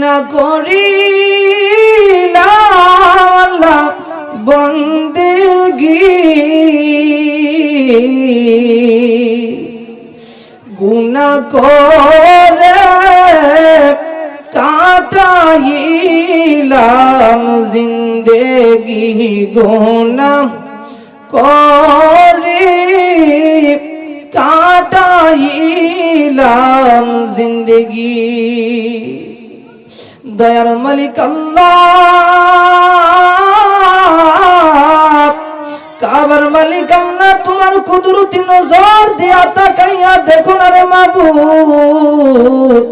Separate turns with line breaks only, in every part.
না করিলা বন্দেগি গুনা করে কাটাইলাম জিন্দেগি গুনা করে কাটাইলাম জিন্দেগি। দয়ার মালিক আল্লাহ। কাবার মালিক আল্লাহ, তোমার কুদরতি নজর দিয়া তাকাইয়া দেখো না রে মাবুদ।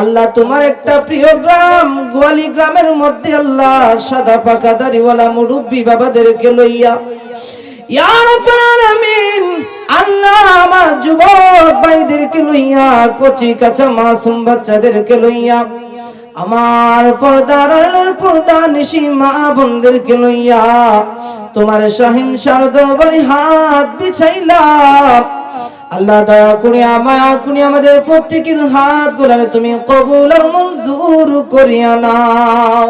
আল্লাহ, তোমার একটা প্রিয় গ্রাম, গোয়ালি গ্রামের মধ্যে আল্লাহ সাদা পাকা দাড়িওয়ালা মুরব্বী বাবাদেরকে লইয়া আল্লাহ কচি মাসুম বাচ্চাদেরকে আমার লইয়া, তোমার সহিংসার দরবারে হাত বিছাইলাম। আল্লাহ দয়া করে মায়া করে আমাদের প্রত্যেকের হাত গুলারে তুমি কবুল মঞ্জুর করিয়া নাও।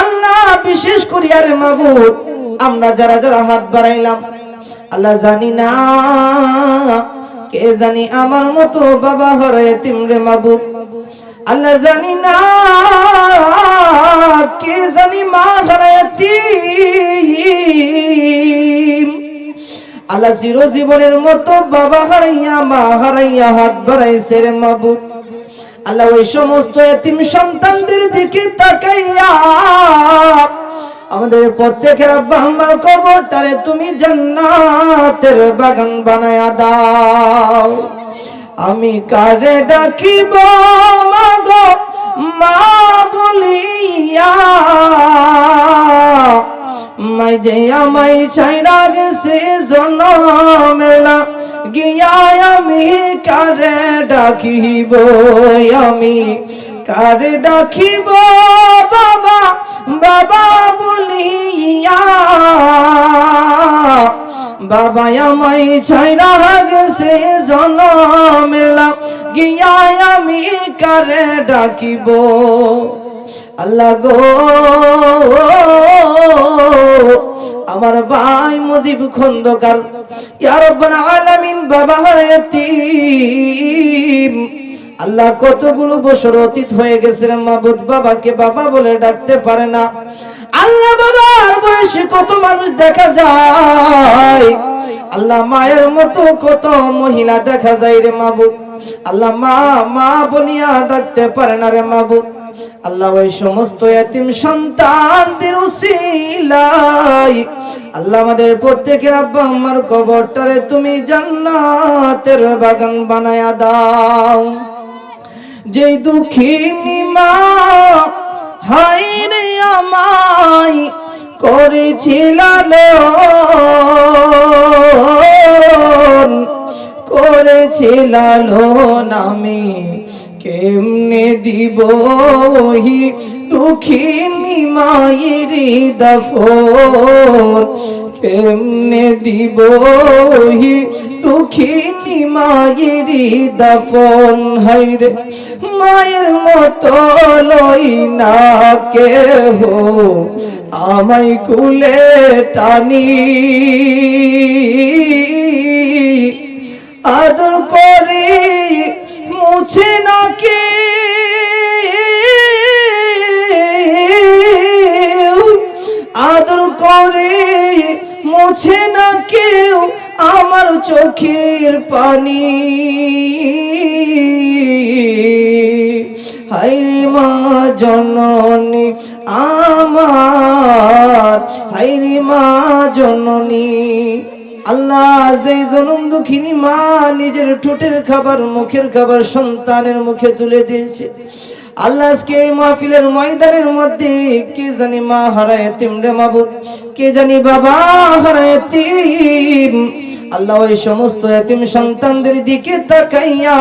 আল্লাহ বিশেষ করে আরে মাবুদ আমরা যারা যারা হাত বাড়াইলাম, আল্লাহ জানি না, কে জানি আমার মতো বাবা হরে তিমরে মাবুদ আল্লাহ জানি না, কে জানি মা হরে আল্লাহ চিরজীবনের মতো বাবা হারাইয়া, মা হারাইয়া হাত বাড়াইছে রে মাবুদ আল্লাহ ওই সমস্ত এতিম সন্তানদের দিকে তাকাইয়া আমাদের প্রত্যেকের আব্বা কবরটারে তুমি জান্নাতের বাগান বানায়া দাও। আমি কারে ডাকিব? মাগো, মা বলিয়া। মাই যে আমাই ছাইরা গেছে জনমেলা গিয়া আমি কারে ডাকিব, আমি কারে ডাকিব? বাবা বাবা বলিয়া, বাবা আমাই ছাইরা গেছে জনমেলা, গিয়া আমি কারে ডাকিব? আল্লাহ গো আমার ভাই মুজিব খন্দকার। ইয়া রব্বানা আলামিন, বাবা হয়তিম আল্লাহ কতগুলো বছর অতীত হয়ে গেছে মাবুদ, বাবাকে বাবা বলে ডাকতে পারে না। আল্লাহ বাবার বয়সে কত মানুষ দেখা যায়। আল্লাহ মায়ের মতো কত মহিলা দেখা যায় রে মাবুদ। আল্লাহ মা মা বলিয়া ডাকতে পারে না রে মাবুদ। আল্লাহ ওই সমস্ত এতিম সন্তানদের উসিলাই আল্লাহ আমাদের প্রত্যেকের আব্বা আমার কবরটারে তুমি জান্নাতের বাগান বানায়া দাও। যেই দুঃখিনী মা হাই রে আমায়, করেছিল করেছিল আমি। কেমনে দিব ওহি দুঃখিনী মায়ের দফন? কেমনে দিব ওহি দুঃখিনী মায়ের দফন? হাইরে মায়ের মতো লই না কেহ। আমায় কুলে টানি। আদর করে মুছে নাকি? আদর করে মুছে না কেউ আমার চোখের পানি? হাইরে মা জননী আমার হাইরে মা জননী। আল্লাহ যে জনম দুঃখিনী মা নিজের ঠোঁটের খাবার, মুখের খাবার সন্তানের মুখে তুলে দিয়েছে। আল্লাহ আজকে এই মাহফিলের ময়দানের মধ্যে কে জানি মা হারায় তিমরে মাবুদ, কে জানি বাবা হারায় তিম। আল্লাহ ওই সমস্ত এতিম সন্তানদের দিকে তাকাইয়া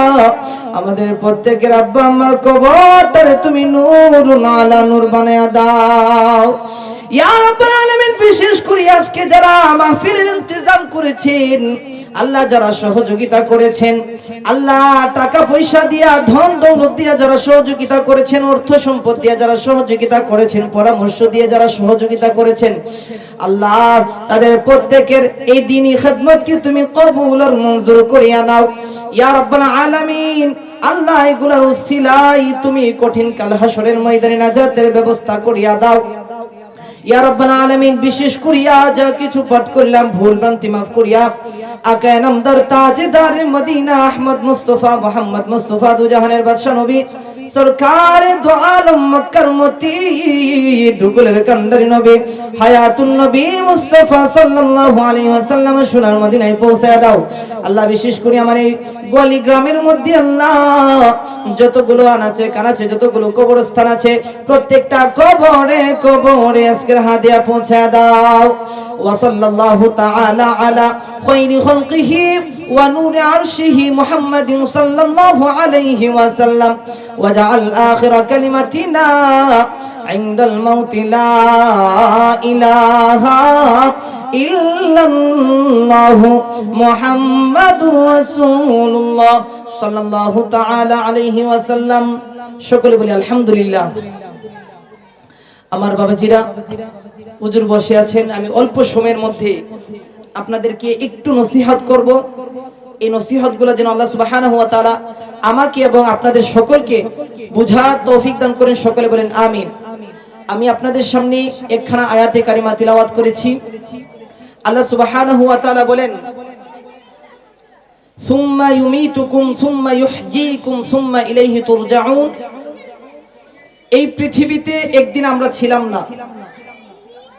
আমাদের প্রত্যেকের আব্বা আমার কবরটারে তুমি নূর নালা নূর বানায়া দাও। বিশেষ করে আজকে যারা ইন্তজাম করেছেন, আল্লাহ যারা সহযোগিতা করেছেন, আল্লাহ টাকা পয়সা দিয়া, ধন দৌলত দিয়া যারা সহযোগিতা করেছেন, অর্থ সম্পদ দিয়া যারা সহযোগিতা করেছেন, পরামর্শ দিয়ে যারা সহযোগিতা করেছেন, আল্লাহ তাদের প্রত্যেকের এই দিনই খেদমতকে তুমি কবুল আর মঞ্জুর করিয়া নাও। ইয়া রাব্বাল আলামিন, আল্লাহ এগুলার তুমি কঠিন কাল হাসরের ময়দানে নাজাতের ব্যবস্থা করিয়া দাও। ইয়া রাব্বাল আলামিন, বিশেষ করিয়া যা কিছু পাঠ করলাম, ভুল ভ্রান্তি করিয়া। নামদার মদিনা, আহমদ বাদশা নবী। সরকার আলম মক্কার মতি, দুগুলের নবী। হায়াতুন নবী মুস্তাফা সাল্লাল্লাহু আলাইহি ওয়াসাল্লাম সোনার মদিনায় পৌঁছায় দাও। আল্লাহ বিশেষ করে আমার এই গোয়ালি গ্রামের মধ্যে আল্লাহ যতগুলো আনাচে কানাচে যতগুলো কবরস্থান আছে প্রত্যেকটা কবরে কবরে আজকের হাদিয়া পৌঁছায় দাও وصلى الله تعالى على خير خلقه ونور عرشه محمد صلى الله عليه وسلم وجعل آخر كلمتنا عند الموت لا إله ইল্লাল্লাহু মুহাম্মাদুর রাসূলুল্লাহ সাল্লাল্লাহু তাআলা আলাইহি ওয়াসাল্লাম। সকলে বলি, আলহামদুলিল্লাহ। আমার বাবাজিরা, হুজুর বসে আছেন, আমি অল্প সময়ের মধ্যে আপনাদেরকে একটু নসিহত করব। এই নসিহতগুলো যেন আল্লাহ সুবহানাহু ওয়া তাআলা আমাকে এবং আপনাদের সকলকে বুঝার তৌফিক দান করেন। সকলে বলেন, আমিন। আমি আপনাদের সামনে একখানা আয়াতে কারিমা তিলাওয়াত করেছি। আল্লাহ সুবহানাহু ওয়া তাআলা বলেন, সুম্মা ইউমিতুকুম, সুম্মা ইউহয়িকুম সুম্মা ইলাইহি তুরজাউন। এই পৃথিবীতে একদিন আমরা ছিলাম না।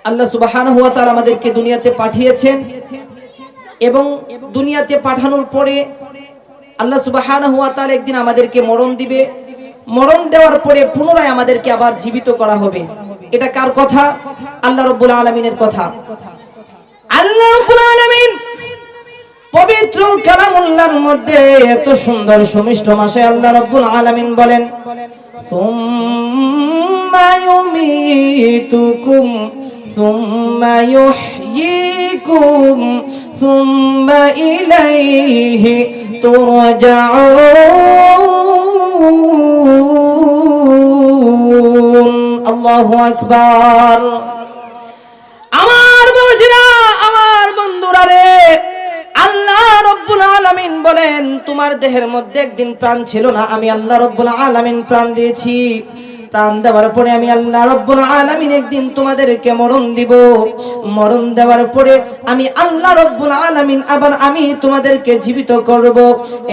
আল্লাহ সুবহানাহু ওয়া তাআলা আমাদেরকে দুনিয়াতে পাঠিয়েছেন এবং দুনিয়াতে পাঠানোর পরে আল্লাহ সুবহানাহু ওয়া তাআলা একদিন আমাদেরকে মরণ দিবে। মরণ দেওয়ার পরে পুনরায় আমাদেরকে আবার জীবিত করা হবে। এটা কার কথা? আল্লাহ রাব্বুল আলামিনের কথা। আল্লাহ পবিত্র কালামুল্লাহর মধ্যে এত সুন্দর সুমিষ্ট মাসে আল্লাহ রাব্বুল আলামিন বলেন সুম্মা আকবার। তোমার দেহের মধ্যে একদিন প্রাণ ছিল না আমি আল্লাহ রব্বুল আলামিন প্রাণ দিয়েছি। প্রাণ দেওয়ার পরে আমি আল্লাহ রব্বুল আলামিন একদিন তোমাদেরকে মরণ দিব। মরণ দেওয়ার পরে আমি আল্লাহ রব্বুল আলামিন আবার আমি তোমাদেরকে জীবিত করব।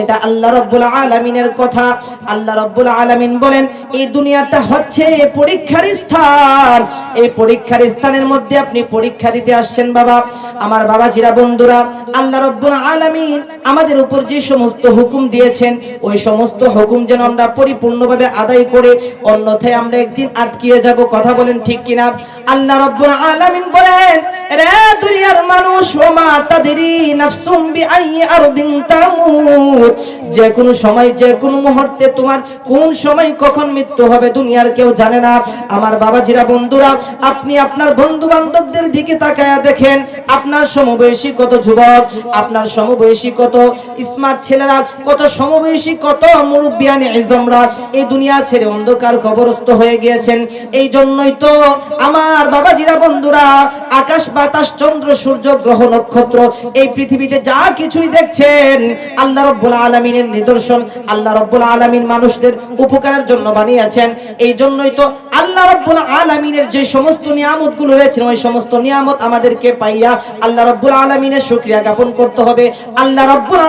এটা আল্লাহ রব্বুল আলামিনের কথা। আল্লাহ রব্বুল আলামিন বলেন, এই দুনিয়াটা হচ্ছে পরীক্ষার স্থান। এই পরীক্ষার স্থানের মধ্যে আপনি পরীক্ষা দিতে আসছেন বাবা। আমার বাবা জিরা বন্ধুরা, আল্লাহ রব্বুল আলামিন আমাদের উপর যে সমস্ত হুকুম দিয়েছেন, ওই সমস্ত হুকুম যেন আমরা পরিপূর্ণভাবে আদায় করে অন্যথায় আমরা একদিন আটকিয়ে যাব কথা বলেন ঠিক কিনা? আল্লাহ রব্বুল আলামিন বলেন রে দুনিয়ার মানুষ, ও মা তাদেরই নাফসুম বিআই আরদিন তামুত। যে কোনো সময়, যে কোনো মুহূর্তে তোমার কোন সময় কখন মৃত্যু হবে দুনিয়ার কেউ জানে না। আমার বাবাজিরা, বন্ধুরা, আপনি আপনার বন্ধু বান্ধবদের দিকে তাকায়া দেখেন, আপনার সমবয়সী কত যুবক, আপনার সমবয়সী কত স্মার্ট ছেলেরা, কত সমবয়সী কত মুরব্বিয়ানি এই দুনিয়া ছেড়ে অন্ধকার কবরস্থ হয়ে গিয়েছেন। এই জন্যই তো আমার বাবাজিরা, বন্ধুরা, আকাশ বাতাস, চন্দ্র, সূর্য, গ্রহ, নক্ষত্র, এই পৃথিবীতে যা কিছুই দেখছেন, আল্লাহ রব্বুল আলমিনের নিদর্শন, আল্লাহ রব্বুল আলমিন মানুষদের উপকারের জন্য বানিয়েছেন। এই জন্যই তো আল্লাহ রব্বুল আলমিনের যে সমস্ত নিয়ামতগুলো রয়েছে, ওই সমস্ত নিয়ামত আমাদেরকে পাইয়া আল্লাহ রব্বুল আলমিনের সুক্রিয়া জ্ঞাপন করতে হবে। আল্লাহ রব্বুল